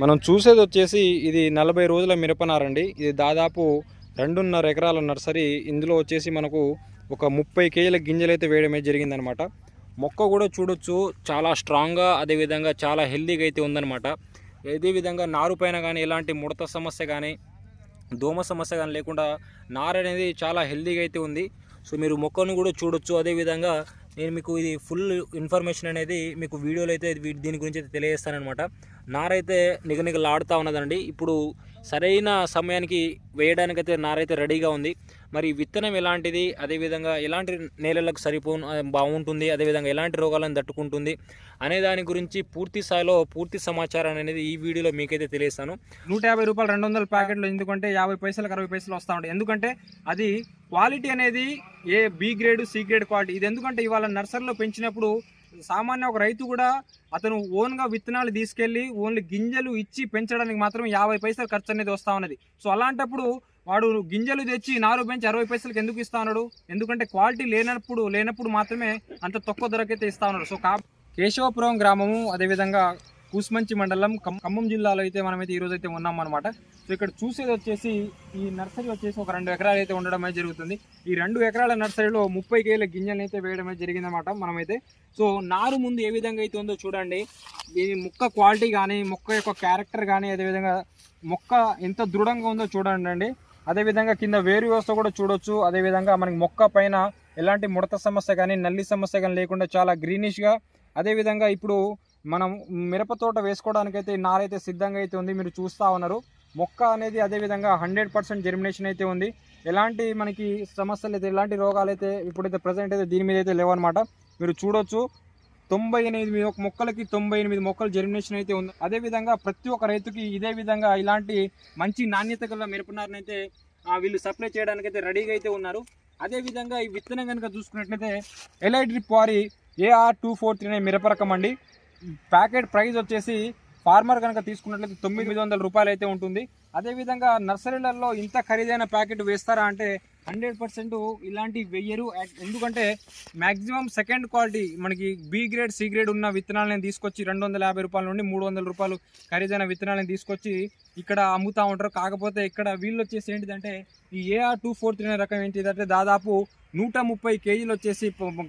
మనం చూసేది వచ్చేసి ఇది నలభై రోజుల మిరపనారండి ఇది దాదాపు రెండున్నర ఎకరాల నర్సరీ. ఇందులో వచ్చేసి మనకు ఒక ముప్పై కేజీల గింజలు అయితే వేయడమే జరిగిందనమాట. మొక్క కూడా చూడొచ్చు చాలా స్ట్రాంగ్గా అదేవిధంగా చాలా హెల్దీగా అయితే ఉందన్నమాట అదేవిధంగా నారు పైన కానీ ఎలాంటి ముడత సమస్య కానీ దోమ సమస్య కానీ లేకుండా నార అనేది చాలా హెల్దీగా అయితే ఉంది. సో మీరు మొక్కను కూడా చూడొచ్చు. అదేవిధంగా నేను మీకు ఇది ఫుల్ ఇన్ఫర్మేషన్ అనేది మీకు వీడియోలో అయితే దీని గురించి అయితే తెలియజేస్తానమాట నారైతే నిగనిగలాడుతూ ఉన్నదండి. ఇప్పుడు సరైన సమయానికి వేయడానికైతే నారైతే రెడీగా ఉంది. మరి విత్తనం ఎలాంటిది అదేవిధంగా ఎలాంటి నేలలకు సరిపో బాగుంటుంది అదేవిధంగా ఎలాంటి రోగాలను తట్టుకుంటుంది అనే దాని గురించి పూర్తి స్థాయిలో పూర్తి సమాచారం అనేది ఈ వీడియోలో మీకైతే తెలియస్తాను నూట యాభై రూపాయలు రెండు వందల ప్యాకెట్లు ఎందుకంటే యాభై పైసలకు అరవై పైసలు వస్తూ ఉంటాయి. ఎందుకంటే అది క్వాలిటీ అనేది A B grade C grade quality. ఇది ఎందుకంటే ఇవాళ నర్సరీలో పెంచినప్పుడు సామాన్య ఒక రైతు కూడా అతను ఓన్గా విత్తనాలు తీసుకెళ్ళి ఓన్లీ గింజలు ఇచ్చి పెంచడానికి మాత్రం యాభై పైసలు ఖర్చు అనేది వస్తూ ఉన్నది. సో అలాంటప్పుడు వాడు గింజలు తెచ్చి నారు పెంచి అరవై పైసలకి ఎందుకు ఇస్తా ఉన్నాడు? ఎందుకంటే క్వాలిటీ లేనప్పుడు లేనప్పుడు మాత్రమే అంత తక్కువ ధరకైతే ఇస్తా ఉన్నాడు. సో కా కేశవపురం గ్రామము అదేవిధంగా కూసుమంచి మండలం ఖమ్మం జిల్లాలో అయితే మనమైతే ఈరోజు అయితే ఉన్నాం అనమాట సో ఇక్కడ చూసేది వచ్చేసి ఈ నర్సరీ వచ్చేసి ఒక రెండు ఎకరాలు అయితే ఉండడం అనేది జరుగుతుంది. ఈ రెండు ఎకరాల నర్సరీలో ముప్పై కేల గింజలు అయితే వేయడం అయితే జరిగిందన్నమాట మనమైతే. సో నారు ముందు ఏ విధంగా అయితే ఉందో చూడండి. దీని మొక్క క్వాలిటీ కానీ మొక్క యొక్క క్యారెక్టర్ కానీ అదేవిధంగా మొక్క ఎంత దృఢంగా ఉందో చూడండి అండి అదేవిధంగా కింద వేరు వ్యవస్థ కూడా చూడొచ్చు. అదేవిధంగా మనకి మొక్క పైన ఎలాంటి ముడత సమస్య కానీ నల్లి సమస్య కానీ లేకుండా చాలా గ్రీనిష్గా అదేవిధంగా ఇప్పుడు మనం మిరప తోట వేసుకోవడానికైతే నారైతే సిద్ధంగా అయితే ఉంది. మీరు చూస్తూ ఉన్నారు. మొక్క అనేది అదేవిధంగా హండ్రెడ్ పర్సెంట్ జెర్మినేషన్ అయితే ఉంది. ఎలాంటి మనకి సమస్యలు అయితే ఎలాంటి రోగాలు అయితే ఇప్పుడైతే ప్రజెంట్ అయితే దీని మీద అయితే లేవన్నమాట. మీరు చూడొచ్చు. తొంభై ఎనిమిది మొక్కలకి తొంభై ఎనిమిది మొక్కలు జెర్మినేషన్ అయితే ఉంది. అదేవిధంగా ప్రతి ఒక్క రైతుకి ఇదే విధంగా ఇలాంటి మంచి నాణ్యత గల మిరపనారుని వీళ్ళు సప్లై చేయడానికి అయితే రెడీగా అయితే ఉన్నారు. అదేవిధంగా ఈ విత్తనం కనుక చూసుకున్నట్లయితే ఎలైడ్రిప్ వారి ఏఆర్ టూ ఫోర్ త్రీ అనే మిరప రకం అండి. ప్యాకెట్ ప్రైస్ వచ్చేసి ఫార్మర్ కనుక తీసుకున్నట్లయితే తొమ్మిది వందల రూపాయలు అయితే ఉంటుంది. అదేవిధంగా నర్సరీలలో ఇంత ఖరీదైన ప్యాకెట్ వేస్తారా అంటే హండ్రెడ్ పర్సెంట్ ఇలాంటి వెయ్యరు ఎందుకంటే మ్యాక్సిమం సెకండ్ క్వాలిటీ మనకి బి గ్రేడ్ సి గ్రేడ్ ఉన్న విత్తనాలను తీసుకొచ్చి రెండు వందల యాభై రూపాయల నుండి మూడు వందల రూపాయలు ఖరీదైన విత్తనాలను తీసుకొచ్చి ఇక్కడ అమ్ముతూ ఉంటారు. కాకపోతే ఇక్కడ వీళ్ళు వచ్చేసి ఏంటిదంటే ఈ ఏఆర్ టూ ఫోర్ త్రీ రకం ఏంటిదంటే దాదాపు నూట ముప్పై కేజీలు వచ్చేసి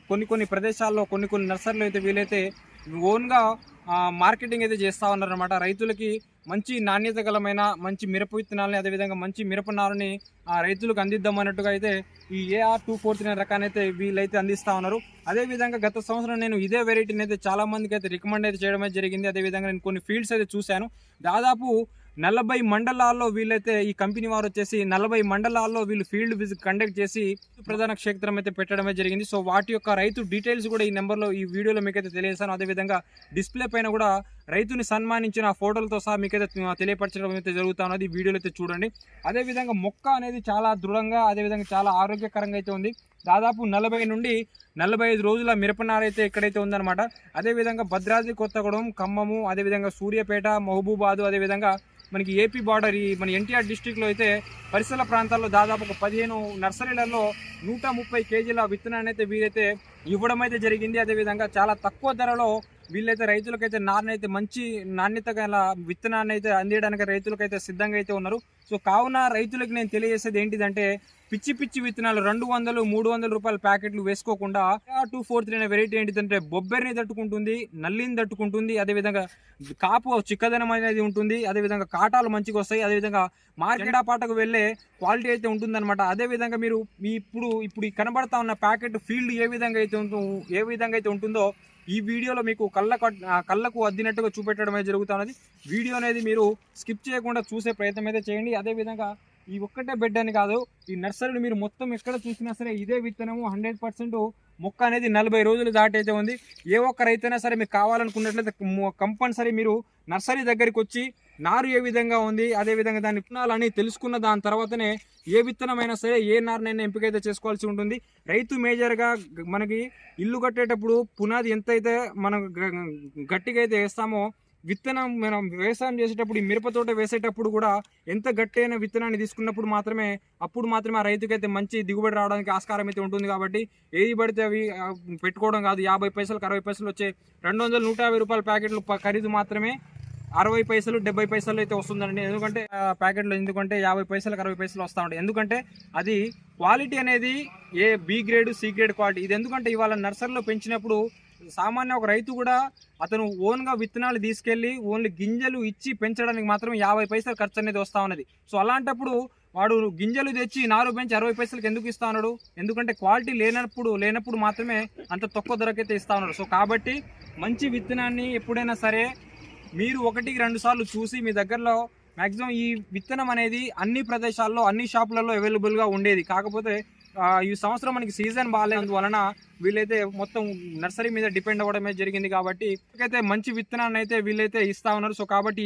కొన్ని కొన్ని ప్రదేశాల్లో కొన్ని కొన్ని నర్సరీలు అయితే వీలైతే ఓన్గా మార్కెటింగ్ అయితే చేస్తూ ఉన్నారనమాట రైతులకి మంచి నాణ్యత గలమైన మంచి మిరప విత్తనాలని అదేవిధంగా మంచి మిరప నారుని ఆ రైతులకు అందిద్దాం అన్నట్టుగా అయితే ఈ ఏఆర్ టూ ఫోర్ త్రీ రకాన్ని అయితే వీళ్ళైతే అందిస్తూ ఉన్నారు. అదేవిధంగా గత సంవత్సరం నేను ఇదే వెరైటీని అయితే చాలా మందికి అయితే రికమెండ్ అయితే చేయడం అయితే జరిగింది. అదేవిధంగా నేను కొన్ని ఫీల్డ్స్ అయితే చూశాను. దాదాపు నలభై మండలాల్లో వీళ్ళైతే ఈ కంపెనీ వారు వచ్చేసి నలభై మండలాల్లో వీళ్ళు ఫీల్డ్ విజిట్ కండక్ట్ చేసి ప్రధాన క్షేత్రం అయితే పెట్టడమే జరిగింది. సో వాటి యొక్క రైతు డీటెయిల్స్ కూడా ఈ నెంబర్లో ఈ వీడియోలో మీకైతే తెలియజేస్తాను అదేవిధంగా డిస్ప్లే పైన కూడా రైతుని సన్మానించిన ఫోటోలతో సహా మీకైతే తెలియపరచడం అయితే జరుగుతా ఉన్నది. ఈ వీడియోలో అయితే చూడండి. అదేవిధంగా మొక్క అనేది చాలా దృఢంగా అదేవిధంగా చాలా ఆరోగ్యకరంగా అయితే ఉంది. దాదాపు నలభై నుండి నలభై ఐదు రోజుల మిరపనార అయితే ఇక్కడైతే ఉందన్నమాట. అదేవిధంగా భద్రాద్రి కొత్తగూడెం ఖమ్మము అదేవిధంగా సూర్యాపేట మహబూబాదు అదేవిధంగా మనకి ఏపీ బార్డర్ ఈ మన ఎన్టీఆర్ డిస్టిక్లో అయితే పరిసర ప్రాంతాల్లో దాదాపు ఒక పదిహేను నర్సరీలలో నూట ముప్పై కేజీల విత్తనాన్ని అయితే వీరైతే ఇవ్వడం అయితే జరిగింది. అదేవిధంగా చాలా తక్కువ ధరలో వీళ్ళైతే రైతులకైతే నాణ్యత మంచి నాణ్యత గల విత్తనాన్ని అయితే అందియడానికి రైతులకైతే సిద్ధంగా అయితే ఉన్నారు. సో కావున రైతులకు నేను తెలియజేసేది ఏంటిదంటే పిచ్చి పిచ్చి విత్తనాలు రెండు వందలు మూడు వందల రూపాయల ప్యాకెట్లు వేసుకోకుండా టూ ఫోర్ త్రీ అనే వెరైటీ ఏంటిదంటే బొబ్బెర్ని తట్టుకుంటుంది నల్లిని తట్టుకుంటుంది అదేవిధంగా కాపు చిక్కదనం అనేది ఉంటుంది అదేవిధంగా కాటాలు మంచిగా వస్తాయి అదేవిధంగా మార్కెట్ పాటకు వెళ్ళే క్వాలిటీ అయితే ఉంటుందన్నమాట. అదేవిధంగా మీరు మీ ఇప్పుడు ఇప్పుడు కనబడతా ఉన్న ప్యాకెట్ ఫీల్డ్ ఏ విధంగా అయితే ఉంటుందో ఏ విధంగా అయితే ఉంటుందో ఈ వీడియోలో మీకు కళ్ళ కళ్ళకు అద్దినట్టుగా చూపెట్టడమే జరుగుతున్నది. వీడియో అనేది మీరు స్కిప్ చేయకుండా చూసే ప్రయత్నం అయితే చేయండి. అదేవిధంగా ఈ ఒక్కటే బెడ్ అని కాదు ఈ నర్సరీని మీరు మొత్తం ఎక్కడ చూసినా సరే ఇదే విత్తనము హండ్రెడ్ పర్సెంట్ మొక్క అనేది నలభై రోజులు దాటైతే ఉంది. ఏ ఒక్క రైతైనా సరే మీకు కావాలనుకున్నట్లయితే కంపల్సరీ మీరు నర్సరీ దగ్గరికి వచ్చి నారు ఏ విధంగా ఉంది అదే విధంగా దాని విత్తనాలని తెలుసుకున్న దాని తర్వాతనే ఏ విత్తనమైనా సరే ఏ నారునైనా ఎంపిక అయితే చేసుకోవాల్సి ఉంటుంది. రైతు మేజర్గా మనకి ఇల్లు కట్టేటప్పుడు పునాది ఎంతైతే మనం గట్టిగా అయితే వేస్తామో విత్తనం మనం వ్యవసాయం చేసేటప్పుడు ఈ మిరపతోట వేసేటప్పుడు కూడా ఎంత గట్టైన విత్తనాన్ని తీసుకున్నప్పుడు మాత్రమే అప్పుడు మాత్రమే ఆ రైతుకైతే మంచి దిగుబడి రావడానికి ఆస్కారం అయితే ఉంటుంది కాబట్టి ఏది పడితే అవి పెట్టుకోవడం కాదు. యాభై పైసలకు అరవై పైసలు వచ్చే రెండు వందల నూట యాభై రూపాయల ప్యాకెట్లు ఖరీదు మాత్రమే అరవై పైసలు డెబ్బై పైసలు అయితే వస్తుందండి. ఎందుకంటే ప్యాకెట్లో ఎందుకంటే యాభై పైసలకు అరవై పైసలు వస్తూ ఉంటాయి ఎందుకంటే అది క్వాలిటీ అనేది A B grade C grade quality. ఇది ఎందుకంటే ఇవాళ నర్సరీలో పెంచినప్పుడు సామాన్య ఒక రైతు కూడా అతను ఓన్గా విత్తనాలు తీసుకెళ్ళి ఓన్లీ గింజలు ఇచ్చి పెంచడానికి మాత్రం యాభై పైసలు ఖర్చు అనేది వస్తూ ఉన్నది. సో అలాంటప్పుడు వాడు గింజలు తెచ్చి నారు పెంచి అరవై పైసలకి ఎందుకు ఇస్తా ఉన్నాడు? ఎందుకంటే క్వాలిటీ లేనప్పుడు లేనప్పుడు మాత్రమే అంత తక్కువ ధరకైతే ఇస్తా ఉన్నాడు. సో కాబట్టి మంచి విత్తనాన్ని ఎప్పుడైనా సరే మీరు ఒకటికి రెండు సార్లు చూసి మీ దగ్గరలో మ్యాక్సిమం ఈ విత్తనం అనేది అన్ని ప్రదేశాల్లో అన్ని షాపులలో అవైలబుల్గా ఉండేది. కాకపోతే ఈ సంవత్సరం మనకి సీజన్ బాగాలేనందువలన వీళ్ళైతే మొత్తం నర్సరీ మీద డిపెండ్ అవ్వడమే జరిగింది కాబట్టి అయితే మంచి విత్తనాన్ని అయితే వీళ్ళైతే ఇస్తా ఉన్నారు. సో కాబట్టి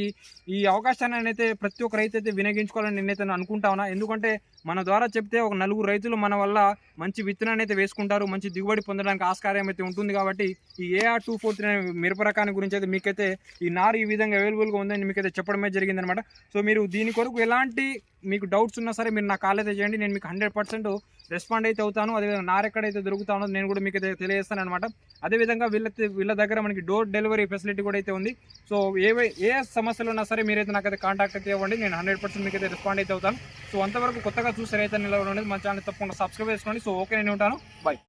ఈ అవకాశాన్ని అయితే ప్రతి ఒక్క రైతు అయితే వినియోగించుకోవాలని నేనైతే అనుకుంటా ఉన్నా. ఎందుకంటే మన ద్వారా చెప్తే ఒక నలుగురు రైతులు మన వల్ల మంచి విత్తనాన్ని అయితే వేసుకుంటారు మంచి దిగుబడి పొందడానికి ఆస్కారం అయితే ఉంటుంది కాబట్టి ఈ ఏఆర్ టూ ఫోర్ త్రీ మిరప రకాన్ని గురించి అయితే మీకైతే ఈ నారు ఈ విధంగా అవైలబుల్గా ఉందని మీకైతే చెప్పడమే జరిగిందనమాట సో మీరు దీని కొరకు ఎలాంటి మీకు డౌట్స్ ఉన్నా సరే మీరు నా కాల్ అయితే చేయండి. నేను మీకు హండ్రెడ్ రెస్పాండ్ అయితే అవుతాను అదేవిధంగా నారెక్కడైతే దొరుకుతానో నేను కూడా మీకు తెలియజేస్తాను అనమాట అదేవిధంగా వీళ్ళ వీళ్ళ దగ్గర మనకి డోర్ డెలివరీ ఫెసిలిటీ కూడా అయితే ఉంది. సో ఏవై ఏ సమస్యలు ఉన్నా సరే మీరైతే నాకైతే కాంటాక్ట్ అయితే ఇవ్వండి నేను హండ్రెడ్ పర్సెంట్ మీకు అయితే రెస్పాండ్ అయితే అవుతాను. సో అంతవరకు కొత్తగా చూసారైతే రైతు నిలవడం అనేది మన ఛానల్ తప్పకుండా సబ్స్క్రైబ్ చేసుకోండి. సో ఓకే నేను ఉంటాను. బాయ్